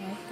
Okay.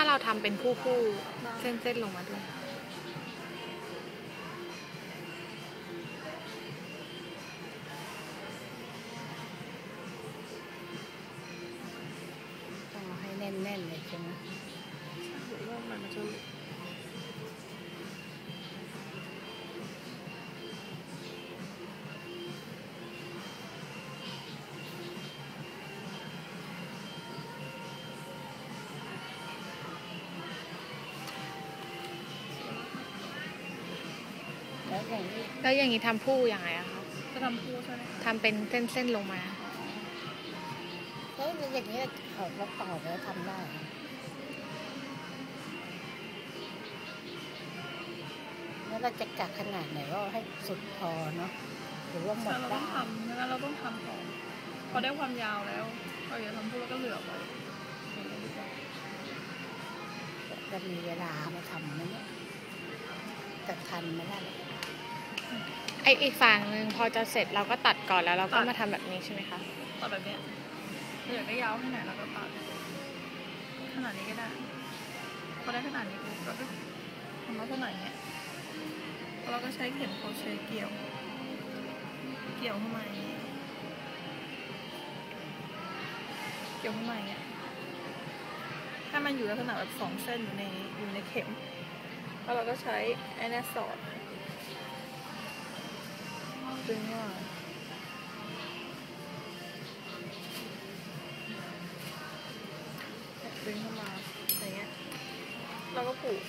ถ้าเราทำเป็นคู่คู่เส้นเส้นๆลงมาด้วย ต้องเอาให้แน่นๆเลยใช่ไหม หรือว่ามันจะ อย่างนี้แล้วอย่างนี้ทำผู้ยังไงอะคะจะทำคู่ใช่ไหมคะทำเป็นเส้นเส้นๆลงมาแล้วอย่างนี้เขาเราต่อแล้วทำได้เหรอแล้วเราจะกัดขนาดไหนว่าให้สุดพอเนาะหรือว่าหมใช่ดเราได้ต้องทำงั้นเราต้องทำก่อนพอได้ความยาวแล้วเราอย่าทำคู่แล้วก็เหลือไว้อย่างนี้ดีกว่าจะมีเวลามาทำไหมเนี่ยจะทันไหมล่ะ ไออีกฝั่งหนึ่งพอจะเสร็จเราก็ตัดก่อนแล้วเราก็มาทำแบบนี้ใช่ไหมคะตัดแบบเนี้ยเราอยากได้ยาวแค่ไหนเราก็ตัดขนาดนี้ก็ได้พอได้ขนาดนี้ปุ๊บเราก็ทำลักษณะอย่างเนี้ยแล้วเราก็ใช้เข็มโครเชต์เกี่ยว เกี่ยวเข้ามาอย่างนี้เกี่ยวเข้ามาอย่างเงี้ยให้มันอยู่ลักษณะแบบสองเส้นอยู่ในอยู่ในเข็ม แล้วเราก็ใช้ไอ้เนี่ยสอด ดึงว่าดึงเข้ามาอย่างเงี้ยเราก็ผูก